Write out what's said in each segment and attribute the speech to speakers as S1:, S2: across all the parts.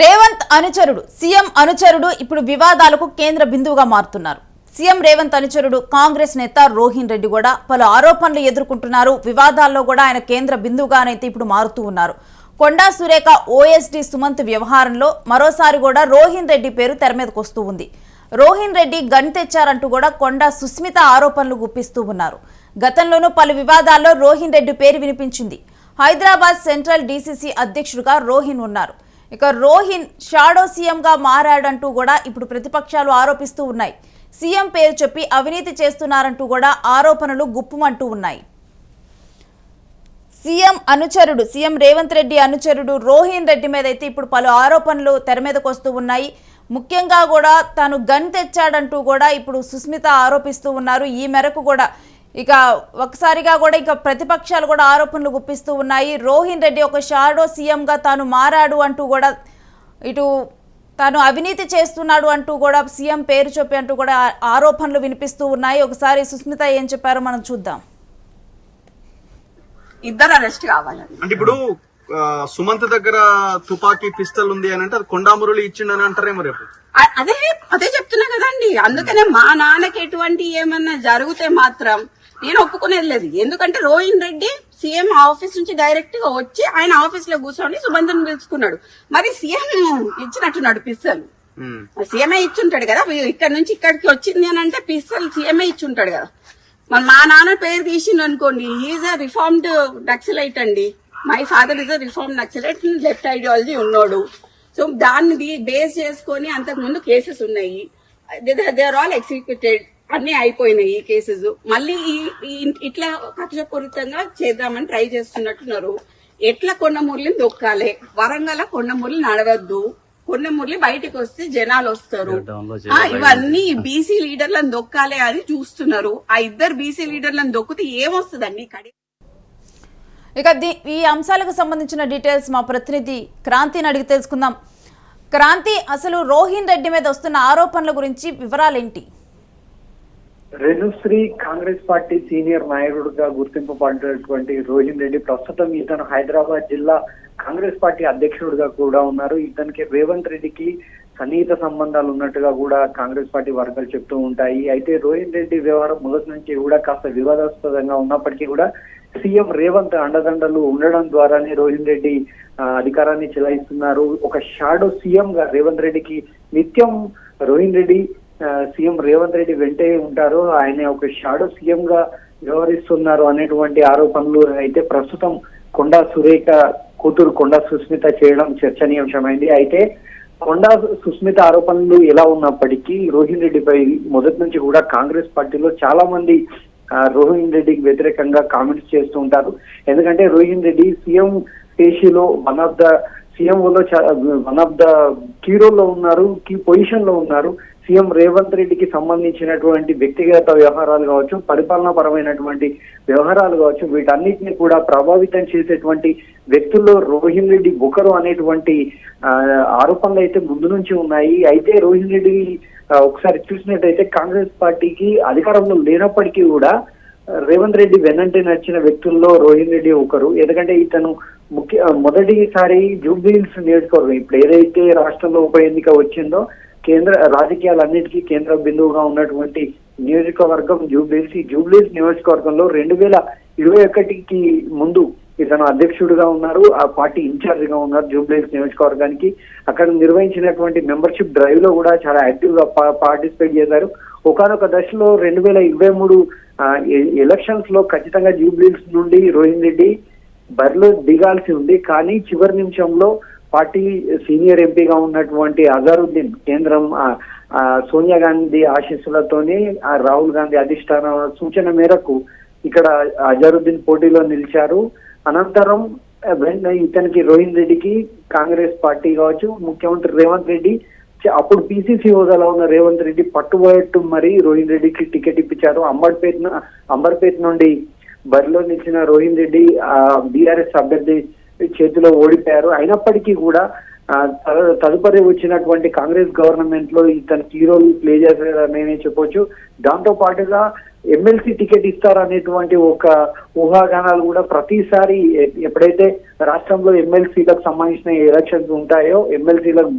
S1: రేవంత్ అనుచరుడు సీఎం అనుచరుడు ఇప్పుడు వివాదాలకు కేంద్ర బిందువుగా మారుతున్నారు. సీఎం రేవంత్ అనుచరుడు కాంగ్రెస్ నేత రోహిన్ రెడ్డి కూడా పలు ఆరోపణలు ఎదుర్కొంటున్నారు. వివాదాల్లో కూడా ఆయన కేంద్ర బిందువుగానైతే ఇప్పుడు మారుతూ ఉన్నారు. కొండా సురేఖ ఓఎస్డి సుమంత్ వ్యవహారంలో మరోసారి కూడా రోహిన్ రెడ్డి పేరు తెర మీదకు వస్తూ ఉంది. రోహిన్ రెడ్డి గన్ తెచ్చారంటూ కూడా కొండా సుస్మిత ఆరోపణలు గుప్పిస్తూ ఉన్నారు. గతంలోనూ పలు వివాదాల్లో రోహిన్ రెడ్డి పేరు వినిపించింది. హైదరాబాద్ సెంట్రల్ డీసీసీ అధ్యక్షుడిగా రోహిన్ ఉన్నారు. ఇక రోహిన్ షాడో సీఎంగా మారాడంటూ కూడా ఇప్పుడు ప్రతిపక్షాలు ఆరోపిస్తూ ఉన్నాయి. సీఎం పేరు చెప్పి అవినీతి చేస్తున్నారంటూ కూడా ఆరోపణలు గుప్పుమంటూ ఉన్నాయి. సీఎం అనుచరుడు సీఎం రేవంత్ రెడ్డి అనుచరుడు రోహిన్ రెడ్డి మీద అయితే ఇప్పుడు పలు ఆరోపణలు తెర మీదకు వస్తూ ఉన్నాయి. ముఖ్యంగా కూడా తాను గన్ తెచ్చాడంటూ కూడా ఇప్పుడు సుస్మిత ఆరోపిస్తూ ఉన్నారు. ఈ మేరకు కూడా ఇక ఒకసారిగా కూడా ఇక ప్రతిపక్షాలు కూడా ఆరోపణలు గుప్పిస్తూ ఉన్నాయి. రోహిన్ రెడ్డి ఒక షాడో సీఎంగా తాను మారాడు అంటూ కూడా ఇటు తాను అవినీతి చేస్తున్నాడు అంటూ కూడా సీఎం పేరు చెప్పి అంటూ కూడా ఆరోపణలు వినిపిస్తూ ఉన్నాయి. ఒకసారి సుస్మిత ఏం చెప్పారో మనం చూద్దాం.
S2: ఇద్దరు అరెస్ట్ కావాలని
S3: అంటే ఇప్పుడు సుమంత్ దగ్గర తుపాకీ పిస్తల్ ఉంది అని అంటే అది కొండామురళి ఇచ్చిండని అంటారేమో రేపు.
S2: అదే అదే చెప్తున్నా కదండి. అందుకనే మా నాన్నకి ఎటువంటి ఏమన్నా జరిగితే మాత్రం నేను ఒప్పుకునేది లేదు. ఎందుకంటే రోహిన్ రెడ్డి సీఎం ఆఫీస్ నుంచి డైరెక్ట్గా వచ్చి ఆయన ఆఫీస్లో కూర్చొని సుబంధన్ పిలుచుకున్నాడు. మరి సీఎం ఇచ్చినట్టున్నాడు పిస్తలు
S3: ఉమ్.
S2: సీఎంఏ ఇచ్చుంటాడు కదా. ఇక్కడ నుంచి ఇక్కడికి వచ్చింది అని అంటే పిస్తల్ సీఎంఏ ఇచ్చుంటాడు కదా. మరి మా నాన్న పేరు తీసిండు అనుకోండి. ఈజ్ అ రిఫార్మ్డ్ నక్సలైట్ అండి. My father is a reform Naxalite. Left ideology ఉన్నాడు. సో దాన్ని బేస్ చేసుకొని అంతకు ముందు కేసెస్ ఉన్నాయి. దే ఆర్ ఆల్ ఎగ్జిక్యూటెడ్ అన్ని అయిపోయినాయి ఈ కేసెస్ మళ్ళీ ఈ- ఇట్లా కక్షపూరితంగా చేద్దామని ట్రై చేస్తున్నట్టున్నారు. ఎట్లా కొండమూర్లిని దొక్కాలి? వరంగల్ కొండమూర్లు నడవద్దు. కొండమూర్లి బయటికి వస్తే జనాలు వస్తారు. ఇవన్నీ బీసీ లీడర్లను దొక్కాలి అని చూస్తున్నారు. ఆ ఇద్దరు బీసీ లీడర్లను దొక్కితే ఏమొస్తుందండి కడి
S1: ఇక దీ- ఈ అంశాలకు సంబంధించిన డీటెయిల్స్ మా ప్రతినిధి క్రాంతిని అడిగి తెలుసుకుందాం. క్రాంతి అసలు రోహిన్ రెడ్డి మీద వస్తున్న ఆరోపణల గురించి వివరాలేంటి?
S4: రేణుశ్రీ కాంగ్రెస్ పార్టీ సీనియర్ నాయకుడిగా గుర్తింపబడినటువంటి రోహిన్ రెడ్డి ప్రస్తుతం ఇతను హైదరాబాద్ జిల్లా కాంగ్రెస్ పార్టీ అధ్యక్షుడిగా కూడా ఉన్నారు. ఇతనికి రేవంత్ రెడ్డికి సన్నిహిత సంబంధాలు ఉన్నట్టుగా కూడా కాంగ్రెస్ పార్టీ వర్గాలు చెప్తూ ఉంటాయి. అయితే రోహిన్ రెడ్డి వ్యవహారం మొదటి నుంచి కూడా కాస్త వివాదాస్పదంగా ఉన్నప్పటికీ కూడా సీఎం రేవంత్ అండదండలు ఉండడం ద్వారానే రోహిన్ రెడ్డి అధికారాన్ని చెలాయిస్తున్నారు. ఒక షాడో సీఎం గా రేవంత్ రెడ్డికి నిత్యం రోహిన్ రెడ్డి సీఎం రేవంత్ రెడ్డి వెంటే ఉంటారు. ఆయన ఒక షాడో సీఎం గా వ్యవహరిస్తున్నారు అనేటువంటి ఆరోపణలు అయితే ప్రస్తుతం కొండా సురేఖ కూతురు కొండా సుస్మిత చేయడం చర్చనీయాంశమైంది. అయితే కొండా సుస్మిత ఆరోపణలు ఎలా ఉన్నప్పటికీ రోహిన్ రెడ్డిపై మొదటి నుంచి కూడా కాంగ్రెస్ పార్టీలో చాలా మంది రోహిన్ రెడ్డికి వ్యతిరేకంగా కామెంట్స్ చేస్తూ ఉంటారు. ఎందుకంటే రోహిన్ రెడ్డి సీఎం పేషీలో వన్ ఆఫ్ ద సీఎంఓలో వన్ ఆఫ్ ద కీరోల్లో ఉన్నారు కీ పొజిషన్లో ఉన్నారు. సీఎం రేవంత్ రెడ్డికి సంబంధించినటువంటి వ్యక్తిగత వ్యవహారాలు కావచ్చు పరిపాలనా పరమైనటువంటి వ్యవహారాలు కావచ్చు వీటన్నిటిని కూడా ప్రభావితం చేసేటువంటి వ్యక్తుల్లో రోహిన్ రెడ్డి ఒకరు అనేటువంటి ఆ, ఆరోపణలు అయితే ముందు నుంచి ఉన్నాయి. అయితే రోహిన్ రెడ్డి ఒకసారి చూసినట్టయితే కాంగ్రెస్ పార్టీకి అధికారంలో లేనప్పటికీ కూడా రేవంత్ రెడ్డి వెన్నంటే నడిచిన వ్యక్తుల్లో రోహిన్ రెడ్డి ఒకరు. ఎందుకంటే ఇతను ముఖ్య మొదటిసారి జూబ్లీహిల్స్ నియోజకవర్గం ఇప్పుడు ఏదైతే రాష్ట్రంలో ఉప ఎన్నిక వచ్చిందో కేంద్ర రాజకీయాలన్నిటికీ కేంద్ర బిందువుగా ఉన్నటువంటి నియోజకవర్గం జూబ్లీసీ. ఈ నియోజకవర్గంలో రెండు వేల ఇరవై ఒకటికి ముందు ఇతను అధ్యక్షుడిగా ఉన్నారు. ఆ పార్టీ ఇన్ఛార్జ్గా ఉన్నారు జూబ్లీస్ నియోజకవర్గానికి. అక్కడ నిర్వహించినటువంటి మెంబర్షిప్ డ్రైవ్లో కూడా చాలా యాక్టివ్గా పార్టిసిపేట్ చేశారు. ఒకనొక దశలో రెండు వేల ఇరవై మూడు ఎలక్షన్స్లో ఖచ్చితంగా జూబ్లీస్ నుండి రోహిన్ రెడ్డి బరిలో దిగాల్సి ఉంది. కానీ చివరి నిమిషంలో పార్టీ సీనియర్ ఎంపీగా ఉన్నటువంటి అజారుద్దీన్ కేంద్రం ఆ, సోనియా గాంధీ ఆశీస్సులతోనే ఆ రాహుల్ గాంధీ అధిష్టాన సూచన మేరకు ఇక్కడ అజారుద్దీన్ పోటీలో నిలిచారు. అనంతరం ఇతనికి రోహిన్ రెడ్డికి కాంగ్రెస్ పార్టీ కావచ్చు ముఖ్యమంత్రి రేవంత్ రెడ్డి అప్పుడు పిసిసి హోదాలో ఉన్న రేవంత్ రెడ్డి పట్టుబట్టు మరి రోహిన్ రెడ్డికి టికెట్ ఇప్పించారు. అంబర్పేట్ అంబర్పేట్ నుండి బరిలో నిలిచిన రోహిన్ రెడ్డి బీఆర్ఎస్ అభ్యర్థి చేతిలో ఓడిపోయారు. అయినప్పటికీ కూడా త- తదుపరి వచ్చినటువంటి కాంగ్రెస్ గవర్నమెంట్లో ఇతను హీరోలు రోల్ ప్లే నేనే చెప్పొచ్చు. దాంతో పాటుగా ఎమ్మెల్సీ టికెట్ ఇస్తారనేటువంటి ఒక ఊహాగానాలు కూడా ప్రతిసారి ఎప్పుడైతే రాష్ట్రంలో ఎమ్మెల్సీలకు సంబంధించిన ఎలక్షన్స్ ఉంటాయో ఎమ్మెల్సీలకు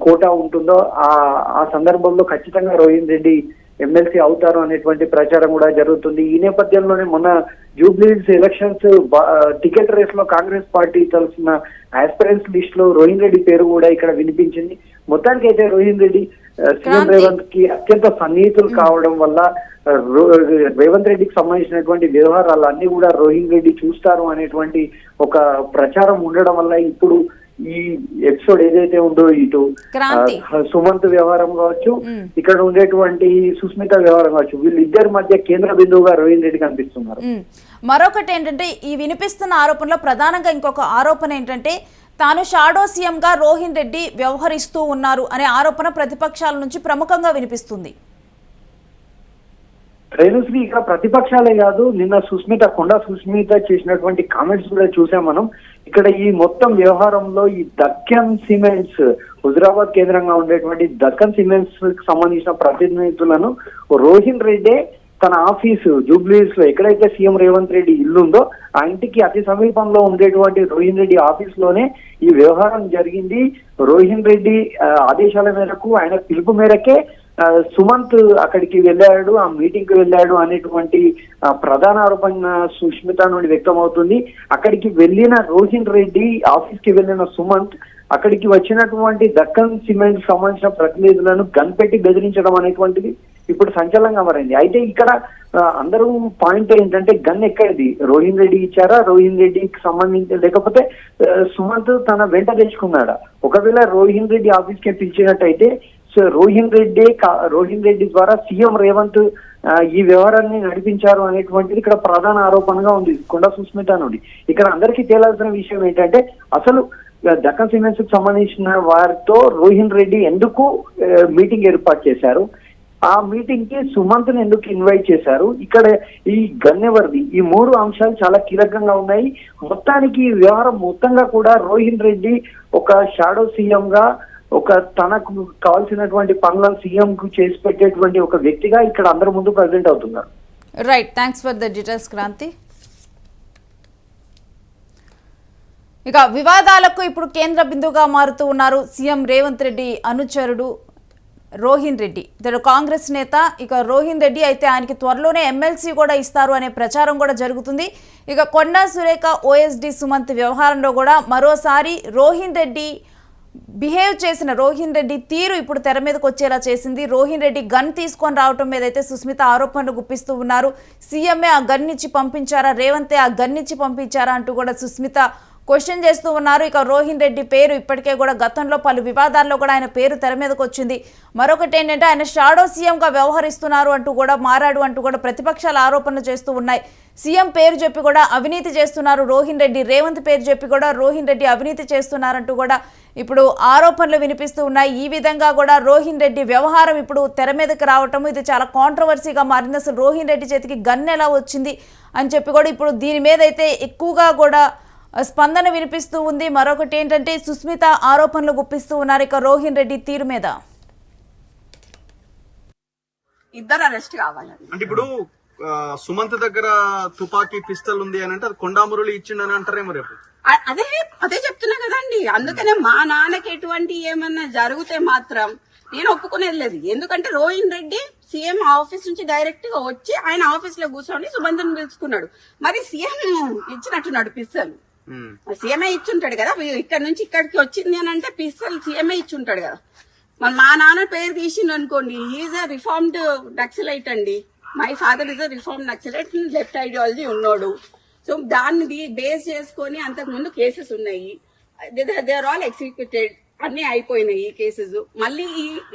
S4: కోటా ఉంటుందో ఆ ఆ సందర్భంలో ఖచ్చితంగా రోహిన్ రెడ్డి ఎమ్మెల్సీ అవుతారు అనేటువంటి ప్రచారం కూడా జరుగుతుంది ఈ నేపథ్యంలోనే మొన్న జూబ్లీస్ ఎలక్షన్స్ టికెట్ రేస్లో కాంగ్రెస్ పార్టీ తలసిన ఆస్పిరెంట్స్ లిస్ట్లో రోహిన్ రెడ్డి పేరు కూడా ఇక్కడ వినిపించింది మొత్తానికి అయితే రోహిన్ రెడ్డి సీఎం. రేవంత్కి అత్యంత సన్నిహితులు కావడం వల్ల రేవంత్ రెడ్డికి సంబంధించినటువంటి వ్యవహారాలు అన్ని కూడా రోహిన్ రెడ్డి చూస్తారు అనేటువంటి ఒక ప్రచారం ఉండడం వల్ల ఇప్పుడు ఈ ఎపిసోడ్ ఏదైతే ఉందో ఇటు సుమంత్ వ్యవహారం కావచ్చు. ఇక్కడ ఉండేటువంటి సుస్మిత వ్యవహారం కావచ్చు వీళ్ళిద్దరి మధ్య కేంద్ర బిందువుగా రోహిన్ రెడ్డి కనిపిస్తున్నారు.
S1: మరొకటి ఏంటంటే ఈ వినిపిస్తున్న ఆరోపణలో ప్రధానంగా ఇంకొక ఆరోపణ ఏంటంటే తాను షాడో సీఎంగా రోహిన్ రెడ్డి వ్యవహరిస్తూ ఉన్నారు అనే ఆరోపణ ప్రతిపక్షాల నుంచి ప్రముఖంగా వినిపిస్తుంది
S4: రేణుశ్రీ ఇక్కడ ప్రతిపక్షాలే కాదు నిన్న సుస్మిత కొండ సుస్మిత చేసినటువంటి కామెంట్స్ కూడా చూసాం మనం ఇక్కడ ఈ మొత్తం వ్యవహారంలో ఈ దక్కన్ సిమెంట్స్ హుజరాబాద్ కేంద్రంగా ఉండేటువంటి దక్కన్ సిమెంట్స్కి సంబంధించిన ప్రతినిధులను రోహిన్ రెడ్డే తన ఆఫీసు జూబ్లీస్లో ఎక్కడైతే సీఎం రేవంత్ రెడ్డి ఇల్లు ఉందో ఆ ఇంటికి అతి సమీపంలో ఉండేటువంటి రోహిన్ రెడ్డి ఆఫీస్లోనే ఈ వ్యవహారం జరిగింది. రోహిన్ రెడ్డి ఆదేశాల మేరకు ఆయన పిలుపు మేరకే సుమంత్ అక్కడికి వెళ్ళాడు ఆ మీటింగ్కి వెళ్ళాడు అనేటువంటి ప్రధాన ఆరోపణ సుష్మిత నుండి వ్యక్తమవుతుంది. అక్కడికి వెళ్ళిన రోహిన్ రెడ్డి ఆఫీస్కి వెళ్ళిన సుమంత్ అక్కడికి వచ్చినటువంటి దక్కన్ సిమెంట్ సంబంధించిన ప్రతినిధులను గన్ పెట్టి బెదిరించడం అనేటువంటిది ఇప్పుడు సంచలనంగా మారింది. అయితే ఇక్కడ అందరూ పాయింట్ ఏంటంటే గన్ ఎక్కడిది? రోహిన్ రెడ్డి ఇచ్చారా? రోహిన్ రెడ్డికి సంబంధించి లేకపోతే సుమంత్ తన వెంట తెచ్చుకున్నాడా? ఒకవేళ రోహిన్ రెడ్డి ఆఫీస్కి పిలిచినట్టయితే సో రోహిన్ రెడ్డి రోహిన్ రెడ్డి ద్వారా సీఎం రేవంత్ ఈ వ్యవహారాన్ని నడిపించారు అనేటువంటిది ఇక్కడ ప్రధాన ఆరోపణగా ఉంది. కొండ సుస్మిత నుండి. ఇక్కడ అందరికీ తేలాల్సిన విషయం ఏంటంటే అసలు దక్కన్ సిమెంట్స్కి సంబంధించిన వారితో రోహిన్ రెడ్డి ఎందుకు మీటింగ్ ఏర్పాటు చేశారు? ఆ మీటింగ్కి సుమంత్ను ఎందుకు ఇన్వైట్ చేశారు? ఇక్కడ ఈ గన్నెవర్ది ఈ మూడు అంశాలు చాలా కీలకంగా ఉన్నాయి. మొత్తానికి ఈ వ్యవహారం మొత్తంగా కూడా రోహిన్ రెడ్డి ఒక షాడో సీఎం గా ఒక తనకు కావాల్సినటువంటి పనులను సీఎం కు చేసి పెట్టేటువంటి ఒక వ్యక్తిగా ఇక్కడ అందరి ముందు ప్రజెంట్ అవుతున్నారు.
S1: Right thanks for the details Kranthi ఇక వివాదాలకు ఇప్పుడు కేంద్ర బిందువుగా మారుతూ ఉన్నారు సీఎం రేవంత్ రెడ్డి అనుచరుడు రోహిన్ రెడ్డి. ఇతడు కాంగ్రెస్ నేత ఇక రోహిన్ రెడ్డి అయితే ఆయనకి త్వరలోనే ఎమ్మెల్సీ కూడా ఇస్తారు అనే ప్రచారం కూడా జరుగుతుంది. ఇక కొండా సురేఖ ఓఎస్డి సుమంత్ వ్యవహారంలో కూడా మరోసారి రోహిన్ రెడ్డి బిహేవ్ చేసిన రోహిన్ రెడ్డి తీరు ఇప్పుడు తెర మీదకి వచ్చేలా చేసింది. రోహిన్ రెడ్డి గన్ తీసుకొని రావటం మీద అయితే సుస్మిత ఆరోపణలు గుప్పిస్తూ ఉన్నారు. సీఎంఏ ఆ గన్ ఇచ్చి పంపించారా? రేవంతే ఆ గన్ ఇచ్చి పంపించారా అంటూ కూడా సుస్మిత క్వశ్చన్ చేస్తూ ఉన్నారు. ఇక రోహిన్ రెడ్డి పేరు ఇప్పటికే కూడా గతంలో పలు వివాదాల్లో కూడా ఆయన పేరు తెర మీదకి వచ్చింది. మరొకటి ఏంటంటే ఆయన షాడో సీఎంగా వ్యవహరిస్తున్నారు అంటూ కూడా మారాడు అంటూ కూడా ప్రతిపక్షాలు ఆరోపణలు చేస్తూ ఉన్నాయి. సీఎం పేరు చెప్పి కూడా అవినీతి చేస్తున్నారు. రోహిన్ రెడ్డి రేవంత్ పేరు చెప్పి కూడా రోహిన్ రెడ్డి అవినీతి చేస్తున్నారంటూ కూడా ఇప్పుడు ఆరోపణలు వినిపిస్తూ ఉన్నాయి. ఈ విధంగా కూడా రోహిన్ రెడ్డి వ్యవహారం ఇప్పుడు తెర మీదకి రావటం ఇది చాలా కాంట్రవర్సీగా మారింది. అసలు రోహిన్ రెడ్డి చేతికి గన్ ఎలా వచ్చింది అని చెప్పి కూడా ఇప్పుడు దీని మీద అయితే ఎక్కువగా కూడా స్పందన వినిపిస్తూ ఉంది. మరొకటి ఏంటంటే సుస్మిత ఆరోపణలు గుప్పిస్తూ ఉన్నారు. ఇక రోహిన్ రెడ్డి తీరు మీద.
S2: ఇద్దరు అరెస్ట్ కావాలండి
S3: అంటే ఇప్పుడు సుమంత్ దగ్గర తుపాకీ పిస్తల్ ఉంది అని అంటే అది కొండామురళి ఇచ్చిండని అంటారేమో రేపు.
S2: అదే అదే చెప్తున్నా కదండి. అందుకనే మా నాన్నకి ఎటువంటి ఏమన్నా జరిగితే మాత్రం నేను ఒప్పుకునేది లేదు. ఎందుకంటే రోహిన్ రెడ్డి సీఎం ఆఫీస్ నుంచి డైరెక్ట్గా వచ్చి ఆయన ఆఫీస్లో కూర్చొని సుమంత్ని పిలుచుకున్నాడు. మరి సీఎం ఇచ్చినట్టున్నాడు పిస్తల్.
S3: సీఎంఐ
S2: ఇచ్చి ఇచ్చుంటాడు కదా ఇక్కడ నుంచి ఇక్కడికి వచ్చింది అని అంటే పిస్తల్ ఇచ్చి ఇచ్చుంటాడు కదా. మరి మా నాన్న పేరు తీసిండు అనుకోండి ఈజ్ అ రిఫార్మ్డ్ నక్సలైట్ అండి. My father is a reform Naxalite left ideology ఉన్నాడు. సో దాన్ని బేస్ చేసుకొని అంతకు ముందు కేసెస్ ఉన్నాయి. దే ఆర్ ఆల్ ఎగ్జిక్యూటెడ్ అన్ని అయిపోయినాయి ఈ కేసెస్ మళ్ళీ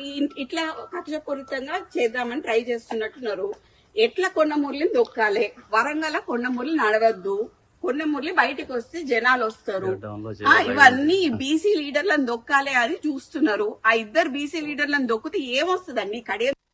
S2: ఈ- ఇట్లా కక్షపూరితంగా చేద్దామని ట్రై చేస్తున్నట్టున్నారు. ఎట్లా కొండ మురళిని దొక్కాలి? వరంగల్ కొండ మురళి నడవద్దు. మురళి బయటకు వస్తే జనాలు వస్తారు. ఇవన్నీ బీసీ లీడర్లను దొక్కాలి అని చూస్తున్నారు. ఆ ఇద్దరు బీసీ లీడర్లను దొక్కితే ఏమొస్తుందండి? కడే